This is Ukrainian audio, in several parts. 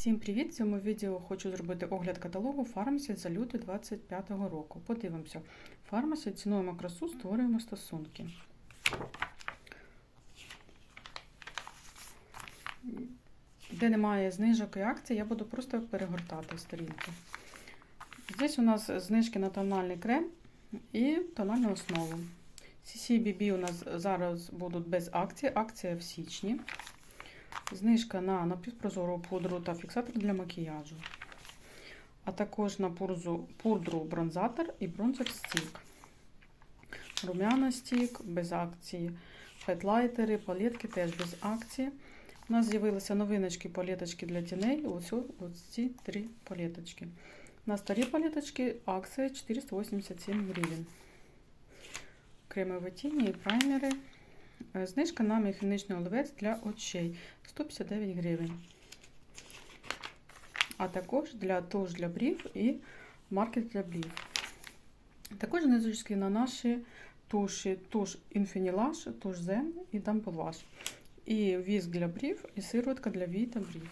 Всім привіт! В цьому відео хочу зробити огляд каталогу Фармасі за лютий 2025 року. Подивимося. Фармасі цінуємо красу, створюємо стосунки. Де немає знижок і акцій, я буду просто перегортати сторінки. Здесь у нас знижки на тональний крем і тональну основу. CCBB у нас зараз будуть без акції, акція в січні. Знижка на напівпрозору пудру та фіксатор для макіяжу. А також на пурзу, пудру бронзатор і бронзер стік. Румяна стік без акції. Хайлайтери, палетки теж без акції. У нас з'явилися новиночки палеточки для тіней. Ось ці три палеточки. На старі палеточки акція 487 гривень. Кремові тіні і праймери. Знижка на механічний олівець для очей 159 гривень. А також для туш для брів і маркер для брів. Також знижки на наші туші, туш Infinilage, туш Zen і Дампл І віск для брів, і сироватка для вій та брів.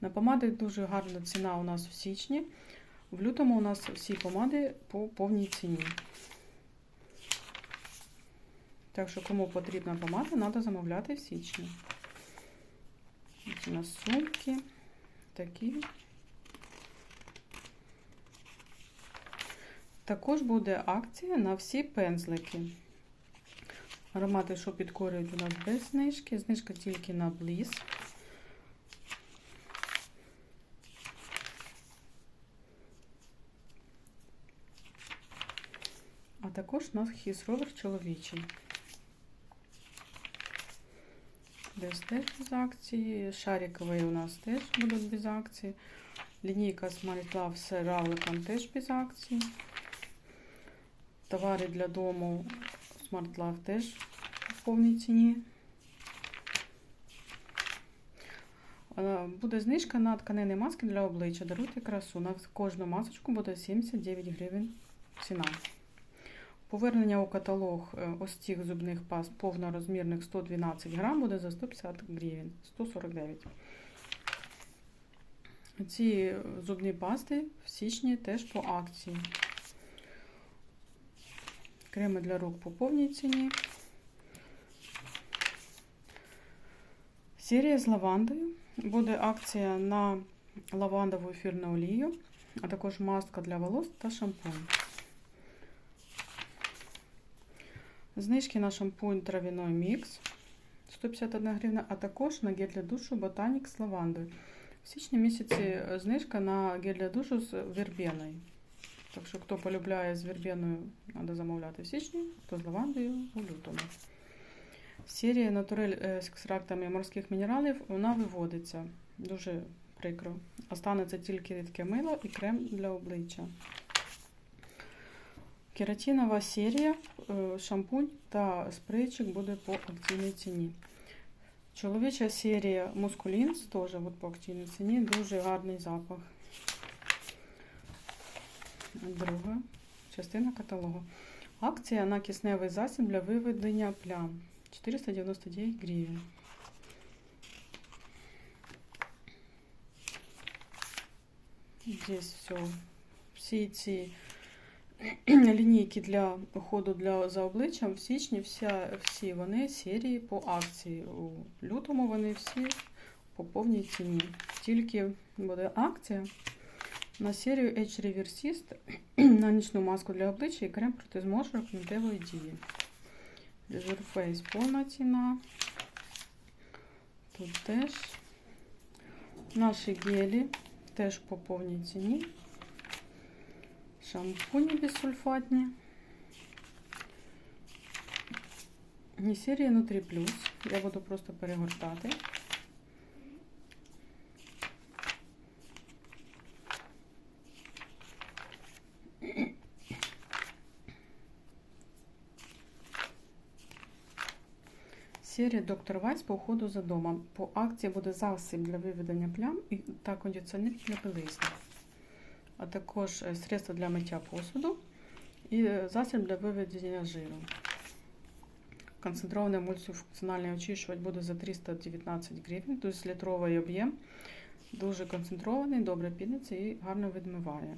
На помади дуже гарна ціна у нас в січні. В лютому у нас всі помади по повній ціні. Так що, кому потрібна помада, треба замовляти в січні. Ось у нас сумки такі. Також буде акція на всі пензлики. Аромати, що підкорюють у нас без знижки. Знижка тільки на Bliss. А також у нас хіс-ровер чоловічий. Десь теж без акції. Шарикові у нас теж будуть без акції. Лінійка з равликом теж без акції. Товари для дому Smart Love теж в повній ціні. Буде знижка на тканини маски для обличчя. Даруйте красу. На кожну масочку буде 79 гривень ціна. Повернення у каталог ось цих зубних паст повнорозмірних 112 грам буде за 150 гривень, 149. Ці зубні пасти в січні теж по акції. Креми для рук по повній ціні. Серія з лавандою. Буде акція на лавандову ефірну олію, а також маска для волос та шампунь. Знижки на шампунь травяной мікс 151 гривна, а також на гель для душу Ботанік з лавандою. В січні місяці знижка на гель для душу з вербеною. Так що, хто полюбляє з вербеною, треба замовляти в січні, хто з лавандою у лютому. Серія Натурель з екстрактами морських мінералів вона виводиться. Дуже прикро. Останеться тільки рідке мило і крем для обличчя. Кератинова серія, шампунь та спрейчик буде по акційній ціні. Чоловіча серія Мускулінс теж по акційній ціні, дуже гарний запах. Друга частина каталогу. Акція на кисневий засіб для виведення плям 499 гривень. Здесь все. Всі ці лінійки для уходу для, за обличчям в січні вся, всі вони серії по акції. У лютому вони всі по повній ціні. Тільки буде акція на серію H Reversist на нічну маску для обличчя і крем проти зморшок нутевої дії. Face повна ціна. Тут теж наші гелі теж по повній ціні. Шампуні безсульфатні. Не серія Nutri Plus. Я буду просто перегортати. Серія Доктор Вайс по уходу за домом. По акції буде засіб для виведення плям та кондиціонер для білизни а також средство для миття посуду і засіб для виведення жиру. Концентрований мультифункціональний очищувач буде за 319 гривень, тобто літровий об'єм. Дуже концентрований, добре піниться і гарно відмиває.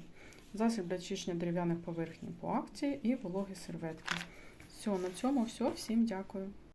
Засіб для чищення дерев'яних поверхень по акції і вологі серветки. Все, на цьому все. Всім дякую.